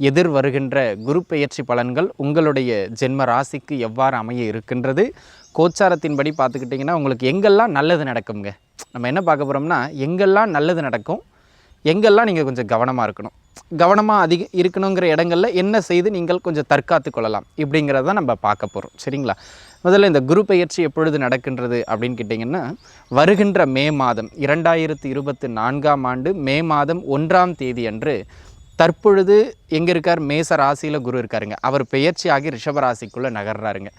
எதிர் வருகின்ற குரு பெயர்ச்சி பலன்கள் உங்களுடைய ஜென்ம ராசிக்கு எவ்வாறு அமைய இருக்கின்றது? கோச்சாரத்தின்படி பார்த்துக்கிட்டிங்கன்னா உங்களுக்கு எங்கெல்லாம் நல்லது நடக்குங்க நம்ம என்ன பார்க்க போகிறோம்னா எங்கெல்லாம் நல்லது நடக்கும்? எங்கெல்லாம் நீங்கள் கொஞ்சம் கவனமாக இருக்கணும்? கவனமாக அதிக இருக்கணுங்கிற இடங்கள்ல என்ன செய்து நீங்கள் கொஞ்சம் தற்காத்து கொள்ளலாம்? இப்படிங்கிறத நம்ம பார்க்க போகிறோம் சரிங்களா? முதல்ல இந்த குரு பெயர்ச்சி எப்பொழுது நடக்கின்றது அப்படின்னு கேட்டிங்கன்னா வருகின்ற மே மாதம் இரண்டாயிரத்தி இருபத்தி நான்காம் ஆண்டு மே மாதம் ஒன்றாம் தேதி அன்று தற்பொழுது எங்கே இருக்கார்? மேச ராசியில் குரு இருக்காருங்க. அவர் பெயர்ச்சியாகி ரிஷப ராசிக்குள்ளே நகர்றாருங்க.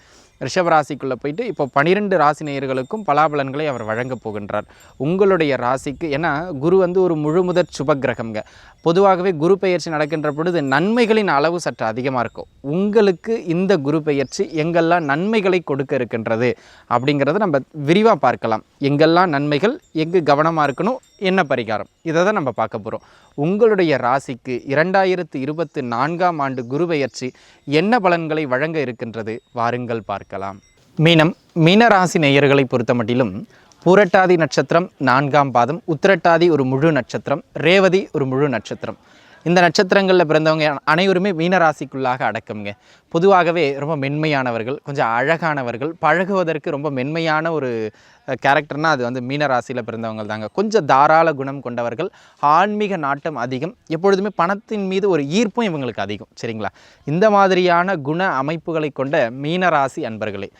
ரிஷபராசிக்குள்ளே போயிட்டு இப்போ பனிரெண்டு ராசி நேயர்களுக்கும் பலாபலன்களை அவர் வழங்கப் போகின்றார். உங்களுடைய ராசிக்கு ஏன்னா குரு வந்து ஒரு முழுமுதற் சுபக்கிரகம்ங்க. பொதுவாகவே குரு பெயர்ச்சி நடக்கின்ற பொழுது நன்மைகளின் அளவு சற்று அதிகமாக இருக்கும். உங்களுக்கு இந்த குரு பெயர்ச்சி எங்கெல்லாம் நன்மைகளை கொடுக்க இருக்கின்றது அப்படிங்கிறத நம்ம விரிவாக பார்க்கலாம். எங்கெல்லாம் நன்மைகள் எங்கு கவனமாக இருக்கணும் என்ன பரிகாரம் இதை தான் நம்ம பார்க்க போகிறோம் உங்களுடைய ராசிக்கு இரண்டாயிரத்து இருபத்தி நான்காம் ஆண்டு குரு பெயர்ச்சி என்ன பலன்களை வழங்க இருக்கின்றது வாருங்கள் பார்க்கலாம். மீனம் மீனராசி நேயர்களை பொறுத்தமட்டிலும் பூரட்டாதி நட்சத்திரம் நான்காம் பாதம் உத்திரட்டாதி ஒரு முழு நட்சத்திரம் ரேவதி ஒரு முழு நட்சத்திரம். இந்த நட்சத்திரங்களில் பிறந்தவங்க அனைவருமே மீனராசிக்குள்ளாக அடக்கம்ங்க. பொதுவாகவே ரொம்ப மென்மையானவர்கள் கொஞ்சம் அழகானவர்கள் பழகுவதற்கு ரொம்ப மென்மையான ஒரு கேரக்டர்னால் அது வந்து மீனராசியில் பிறந்தவங்க தாங்க. கொஞ்சம் தாராள குணம் கொண்டவர்கள் ஆன்மீக நாட்டம் அதிகம் எப்பொழுதுமே பணத்தின் மீது ஒரு ஈர்ப்பும் இவங்களுக்கு அதிகம் சரிங்களா? இந்த மாதிரியான குண அமைப்புகளை கொண்ட மீனராசி அன்பர்களே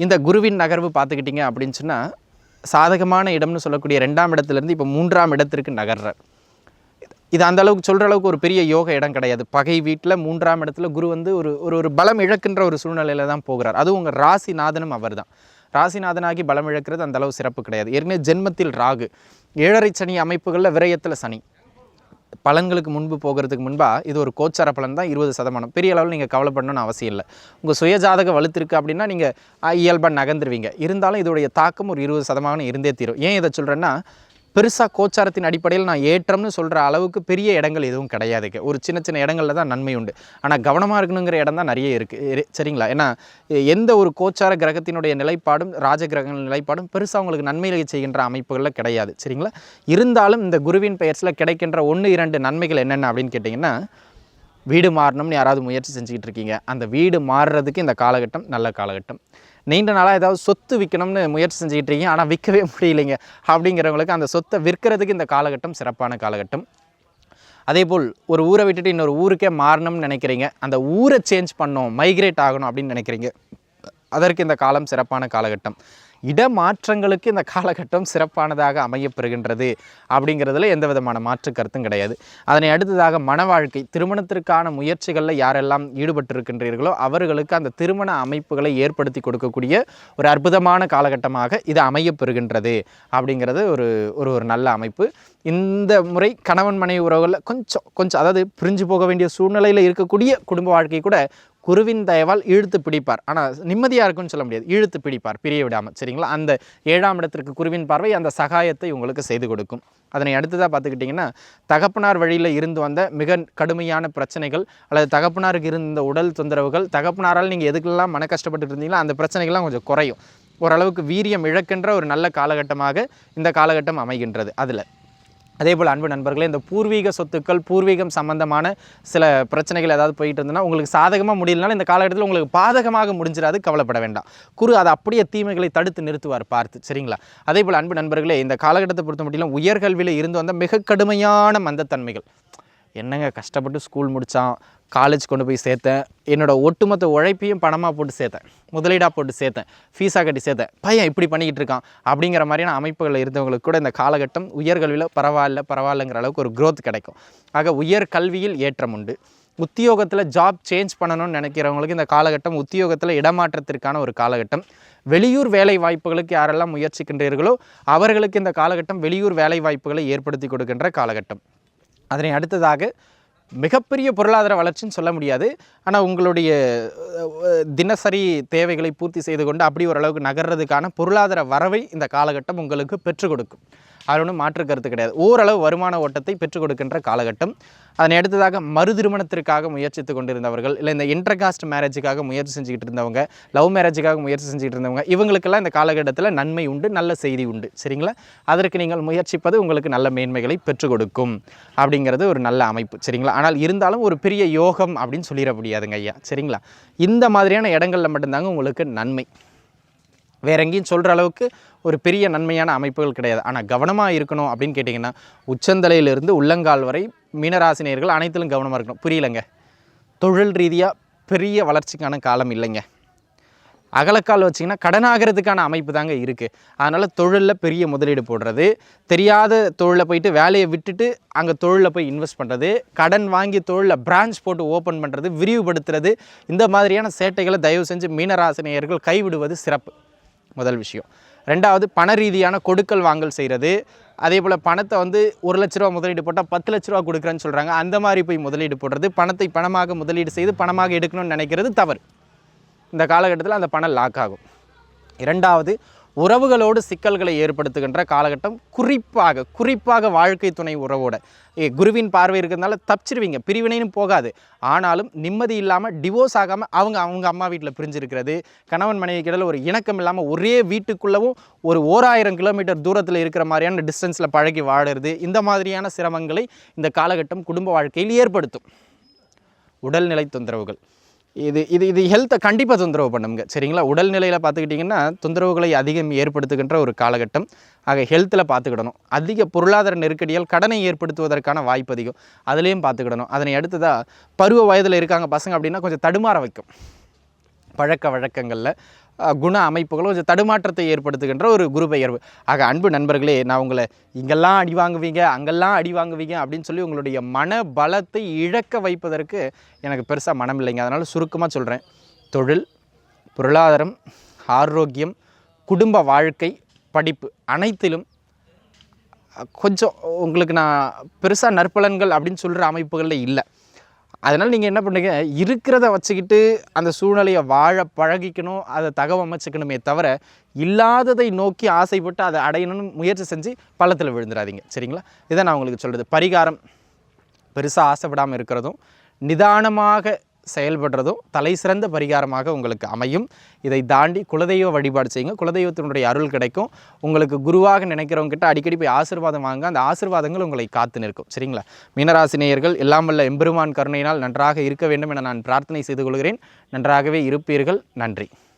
இந்த குருவின் நகர்வு பார்த்துக்கிட்டிங்க அப்படின்னு சொன்னால் சாதகமான இடம்னு சொல்லக்கூடிய ரெண்டாம் இடத்துலேருந்து இப்போ மூன்றாம் இடத்திற்கு நகர்றார். இது அந்த அளவுக்கு சொல்கிற அளவுக்கு ஒரு பெரிய யோக இடம் கிடையாது. பகை வீட்டில் மூன்றாம் இடத்துல குரு வந்து ஒரு ஒரு ஒரு பலம் இழக்கின்ற ஒரு சூழ்நிலையில தான் போகிறார். அதுவும் உங்கள் ராசிநாதனும் அவர் தான் ராசிநாதனாகி பலம் இழக்கிறது அந்த அளவு சிறப்பு கிடையாது. ஏற்கனவே ஜென்மத்தில் ராகு. ஏழரை சனி அமைப்புகளில் விரயத்தில் சனி. பலன்களுக்கு முன்பு போகிறதுக்கு முன்பாக இது ஒரு கோச்சார பலன் தான் இருபது சதமானம். பெரிய அளவில் நீங்கள் கவலைப்படணும்னு அவசியம் இல்லை. உங்கள் சுயஜாதக வலுத்திருக்கு அப்படின்னா நீங்கள் இயல்பாக நகர்ந்துருவீங்க. இருந்தாலும் இதோடைய தாக்கம் ஒரு இருபது சதமானம் இருந்தே தீரும். ஏன் இதை சொல்கிறேன்னா பெருசாக கோச்சாரத்தின் அடிப்படையில் நான் ஏற்றம்னு சொல்கிற அளவுக்கு பெரிய இடங்கள் எதுவும் கிடையாதுங்க ஒரு சின்ன சின்ன இடங்களில் தான் நன்மை உண்டு. ஆனால் கவனமாக இருக்கணுங்கிற இடம் தான் நிறைய இருக்குது சரிங்களா? ஏன்னா எந்த ஒரு கோச்சார கிரகத்தினுடைய நிலைப்பாடும் ராஜ கிரகங்கள் நிலைப்பாடும் பெருசாக அவங்களுக்கு நன்மைகளை செய்கின்ற அமைப்புகளில் கிடையாது. சரிங்களா? இருந்தாலும் இந்த குருவின் பெயர்ஸில் கிடைக்கின்ற ஒன்று இரண்டு நன்மைகள் என்னென்ன அப்படின்னு கேட்டிங்கன்னா வீடு மாறணும்னு யாராவது முயற்சி செஞ்சுக்கிட்டு இருக்கீங்க. அந்த வீடு மாறுறதுக்கு இந்த காலகட்டம் நல்ல காலகட்டம். நீண்ட நாளாக ஏதாவது சொத்து விற்கணும்னு முயற்சி செஞ்சுக்கிட்டு இருக்கீங்க ஆனால் விற்கவே முடியலைங்க. அப்படிங்கிறவங்களுக்கு அந்த சொத்தை விற்கிறதுக்கு இந்த காலகட்டம் சிறப்பான காலகட்டம். அதே போல் ஒரு ஊரை விட்டுட்டு இன்னொரு ஊருக்கே மாறணும்னு நினைக்கிறீங்க. அந்த ஊரை சேஞ்ச் பண்ணணும் மைக்ரேட் ஆகணும் அப்படின்னு நினைக்கிறீங்க. அதற்கு இந்த காலம் சிறப்பான காலகட்டம். இடமாற்றங்களுக்கு இந்த காலகட்டம் சிறப்பானதாக அமையப்பெறுகின்றது அப்படிங்கிறதுல எந்த விதமான மாற்று கருத்தும் கிடையாது. அதனை அடுத்ததாக மன வாழ்க்கை திருமணத்திற்கான முயற்சிகளில் யாரெல்லாம் ஈடுபட்டிருக்கின்றீர்களோ அவர்களுக்கு அந்த திருமண அமைப்புகளை ஏற்படுத்தி கொடுக்கக்கூடிய ஒரு அற்புதமான காலகட்டமாக இது அமையப்பெறுகின்றது அப்படிங்கிறது ஒரு ஒரு ஒரு நல்ல அமைப்பு. இந்த முறை கணவன் மனைவி உறவுகளில் கொஞ்சம் கொஞ்சம் அதாவது பிரிஞ்சு போக வேண்டிய சூழ்நிலையில் இருக்கக்கூடிய குடும்ப வாழ்க்கை கூட குருவின் தயவால் இழுத்து பிடிப்பார். ஆனால் நிம்மதியாக இருக்கும்னு சொல்ல முடியாது. இழுத்து பிடிப்பார் பிரிய விடாமல். சரிங்களா? அந்த ஏழாம் இடத்திற்கு குருவின் பார்வை அந்த சகாயத்தை உங்களுக்கு செய்து கொடுக்கும். அதனை அடுத்ததாக பார்த்துக்கிட்டிங்கன்னா தகப்பனார் வழியில் இருந்து வந்த மிக கடுமையான பிரச்சனைகள் அல்லது தகப்பனாருக்கு இருந்த உடல் தொந்தரவுகள் தகப்பனாரால் நீங்கள் எதுக்கெல்லாம் மன கஷ்டப்பட்டு இருந்தீங்களோ அந்த பிரச்சனைகள்லாம் கொஞ்சம் குறையும். ஓரளவுக்கு வீரியம் இழக்கின்ற ஒரு நல்ல காலகட்டமாக இந்த காலகட்டம் அமைகின்றது அதில். அதே போல் அன்பு நண்பர்களே இந்த பூர்வீக சொத்துக்கள் பூர்வீகம் சம்பந்தமான சில பிரச்சனைகள் ஏதாவது போயிட்டு இருந்ததுன்னா உங்களுக்கு சாதகமாக முடியலனாலும் இந்த காலகட்டத்தில் உங்களுக்கு பாதகமாக முடிஞ்சிடாது கவலைப்பட வேண்டாம். குரு அதை அப்படியே தீமைகளை தடுத்து நிறுத்துவார் பார்த்து சரிங்களா? அதே போல் அன்பு நண்பர்களே இந்த காலகட்டத்தை பொறுத்த மட்டும் உயர்கல்வியில் இருந்து வந்த மிக கடுமையான மந்தத்தன்மைகள். என்னங்க கஷ்டப்பட்டு ஸ்கூல் முடித்தான் காலேஜ் கொண்டு போய் சேர்த்தேன். என்னோட ஒட்டுமொத்த உழைப்பையும் பணமாக போட்டு சேர்த்தேன். முதலீடாக போட்டு சேர்த்தேன். ஃபீஸாக கட்டி சேர்த்தேன். பையன் இப்படி பண்ணிக்கிட்டு இருக்கான் அப்படிங்கிற மாதிரியான அமைப்புகளில் இருந்தவங்களுக்கு கூட இந்த காலகட்டம் உயர்கல்வியில் பரவாயில்ல பரவாயில்லைங்கிற அளவுக்கு ஒரு க்ரோத் கிடைக்கும். ஆக உயர் கல்வியில் ஏற்றம் உண்டு. உத்தியோகத்தில் ஜாப் சேஞ்ச் பண்ணணும்னு நினைக்கிறவங்களுக்கு இந்த காலகட்டம் உத்தியோகத்தில் இடமாற்றத்திற்கான ஒரு காலகட்டம். வெளியூர் வேலை வாய்ப்புகளுக்கு யாரெல்லாம் முயற்சிக்கின்றீர்களோ அவர்களுக்கு இந்த காலகட்டம் வெளியூர் வேலை வாய்ப்புகளை ஏற்படுத்தி கொடுக்கின்ற காலகட்டம். அதனை அடுத்ததாக மிகப்பெரிய பொருளாதார வளர்ச்சின்னு சொல்ல முடியாது. ஆனால் உங்களுடைய தினசரி தேவைகளை பூர்த்தி செய்து கொண்டு அப்படி ஓரளவுக்கு நகர்றதுக்கான பொருளாதார வரவை இந்த காலகட்டம் உங்களுக்கு பெற்றுக் கொடுக்கும். அதில் ஒன்றும் மாற்று கருத்து கிடையாது. ஓரளவு வருமான ஓட்டத்தை பெற்றுக் கொடுக்கின்ற காலகட்டம். அதனை அடுத்ததாக மறு திருமணத்திற்காக முயற்சித்து கொண்டிருந்தவர்கள் இல்லை இந்த இன்டர்காஸ்ட் மேரேஜுக்காக முயற்சி செஞ்சுக்கிட்டு இருந்தவங்க லவ் மேரேஜுக்காக முயற்சி செஞ்சுக்கிட்டு இருந்தவங்க இவங்களுக்கெல்லாம் இந்த காலகட்டத்தில் நன்மை உண்டு நல்ல செய்தி உண்டு. சரிங்களா? அதற்கு நீங்கள் முயற்சிப்பது உங்களுக்கு நல்ல மேன்மைகளை பெற்றுக் கொடுக்கும் அப்படிங்கிறது ஒரு நல்ல அமைப்பு. சரிங்களா? ஆனால் இருந்தாலும் ஒரு பெரிய யோகம் அப்படின்னு சொல்லிட முடியாதுங்க ஐயா. சரிங்களா? இந்த மாதிரியான இடங்களில் மட்டும்தாங்க உங்களுக்கு நன்மை. வேற எங்கேயும் சொல்கிற அளவுக்கு ஒரு பெரிய நன்மையான அமைப்புகள் கிடையாது. ஆனால் கவனமாக இருக்கணும் அப்படின்னு கேட்டிங்கன்னா உச்சந்தலையிலிருந்து உள்ளங்கால் வரை மீனராசினியர்கள் அனைத்திலும் கவனமாக இருக்கணும். புரியலங்க. தொழில் ரீதியாக பெரிய வளர்ச்சிக்கான காலம் இல்லைங்க. அகலக்கால் வச்சிங்கன்னா கடனாகிறதுக்கான அமைப்பு தாங்க இருக்குது அதனால் தொழிலில் பெரிய முதலீடு போடுறது. தெரியாத தொழிலில் போயிட்டு வேலையை விட்டுட்டு அங்கே தொழிலில் போய் இன்வெஸ்ட் பண்ணுறது கடன் வாங்கி தொழிலில் பிரான்ச் போட்டு ஓப்பன் பண்ணுறது விரிவுபடுத்துறது. இந்த மாதிரியான சேட்டைகளை தயவு செஞ்சு மீனராசினியர்கள் கைவிடுவது சிறப்பு. முதல் விஷயம். ரெண்டாவது பண ரீதியான கொடுக்கல் வாங்கல் செய்கிறது அதே போல் பணத்தை வந்து ஒரு லட்ச ரூபா முதலீடு போட்டால் பத்து லட்ச ரூபா கொடுக்குறேன்னு சொல்கிறாங்க அந்த மாதிரி போய் முதலீடு போடுறது பணத்தை பணமாக முதலீடு செய்து பணமாக எடுக்கணும்னு நினைக்கிறது தவறு. இந்த காலகட்டத்தில் அந்த பணம் லாக் ஆகும். இரண்டாவது உறவுகளோடு சிக்கல்களை ஏற்படுத்துகின்ற காலகட்டம். குறிப்பாக குறிப்பாக வாழ்க்கை துணை உறவோட. ஏ குருவின் பார்வை இருக்கிறதுனால தப்பிச்சிருவீங்க பிரிவினைன்னு போகாது. ஆனாலும் நிம்மதி இல்லாமல் டிவோர்ஸ் ஆகாமல் அவங்க அவங்க அம்மா வீட்டில் பிரிஞ்சிருக்கிறது. கணவன் மனைவி கிடல ஒரு இணக்கம் இல்லாமல் ஒரே வீட்டுக்குள்ளவும் ஒரு ஓராயிரம் கிலோமீட்டர் தூரத்தில் இருக்கிற மாதிரியான டிஸ்டன்ஸில் பழகி வாடுறது இந்த மாதிரியான சிரமங்களை இந்த காலகட்டம் குடும்ப வாழ்க்கையில் ஏற்படுத்தும். உடல்நிலை தொந்தரவுகள். இது இது இது ஹெல்த்தை கண்டிப்பாக தொந்தரவு பண்ணுங்க. சரிங்களா? உடல்நிலையில் பார்த்துக்கிட்டிங்கன்னா தொந்தரவுகளை அதிகம் ஏற்படுத்துகின்ற ஒரு காலகட்டம். ஆக ஹெல்த்தில் பார்த்துக்கிடணும். அதிக பொருளாதார நெருக்கடியால் கடனை ஏற்படுத்துவதற்கான வாய்ப்பு அதிகம். அதுலேயும் பார்த்துக்கிடணும். அதனை அடுத்ததாக பருவ வயதில் இருக்காங்க பசங்க அப்படின்னா கொஞ்சம் தடுமாற வைக்கும். பழக்க வழக்கங்களில் குண அமைப்புகளும் கொஞ்சம் தடுமாற்றத்தை ஏற்படுத்துகின்ற ஒரு குரு பெயர்வு. ஆக அன்பு நண்பர்களே நான் உங்களை இங்கெல்லாம் அடி வாங்குவீங்க அங்கெல்லாம் அடி வாங்குவீங்க அப்படின்னு சொல்லி உங்களுடைய மன பலத்தை இழக்க வைப்பதற்கு எனக்கு பெருசாக மனம் இல்லைங்க அதனால் சுருக்கமாக சொல்கிறேன் தொழில் பொருளாதாரம் ஆரோக்கியம் குடும்ப வாழ்க்கை படிப்பு அனைத்திலும் கொஞ்சம் உங்களுக்கு நான் பெருசாக நற்பலன்கள் அப்படின்னு சொல்கிற அமைப்புகளில் இல்லை. அதனால் நீங்கள் என்ன பண்ணுங்க இருக்கிறத வச்சுக்கிட்டு அந்த சூழ்நிலையை வாழ பழகிக்கணும் அதை தகவமைச்சுக்கணுமே தவிர இல்லாததை நோக்கி ஆசைப்பட்டு அதை அடையணும்னு முயற்சி செஞ்சு பள்ளத்தில் விழுந்துடாதீங்க. சரிங்களா? இதை நான் உங்களுக்கு சொல்கிறது பரிகாரம் பெருசாக ஆசைப்படாமல் இருக்கிறதும் நிதானமாக செயல்படுறதும் தலை சிறந்த பரிகாரமாக உங்களுக்கு அமையும். இதை தாண்டி குலதெய்வ வழிபாடு செய்யுங்க. குலதெய்வத்தினுடைய அருள் கிடைக்கும். உங்களுக்கு குருவாக நினைக்கிறவங்க கிட்ட அடிக்கடி போய் ஆசீர்வாதம் வாங்க. அந்த ஆசீர்வாதங்கள் உங்களை காத்து நிற்கும். சரிங்களா? மீனராசினியர்கள் எல்லாம் வல்ல எம்பெருமான் கருணையினால் நன்றாக இருக்க வேண்டும் என நான் பிரார்த்தனை செய்து கொள்கிறேன். நன்றாகவே இருப்பீர்கள். நன்றி.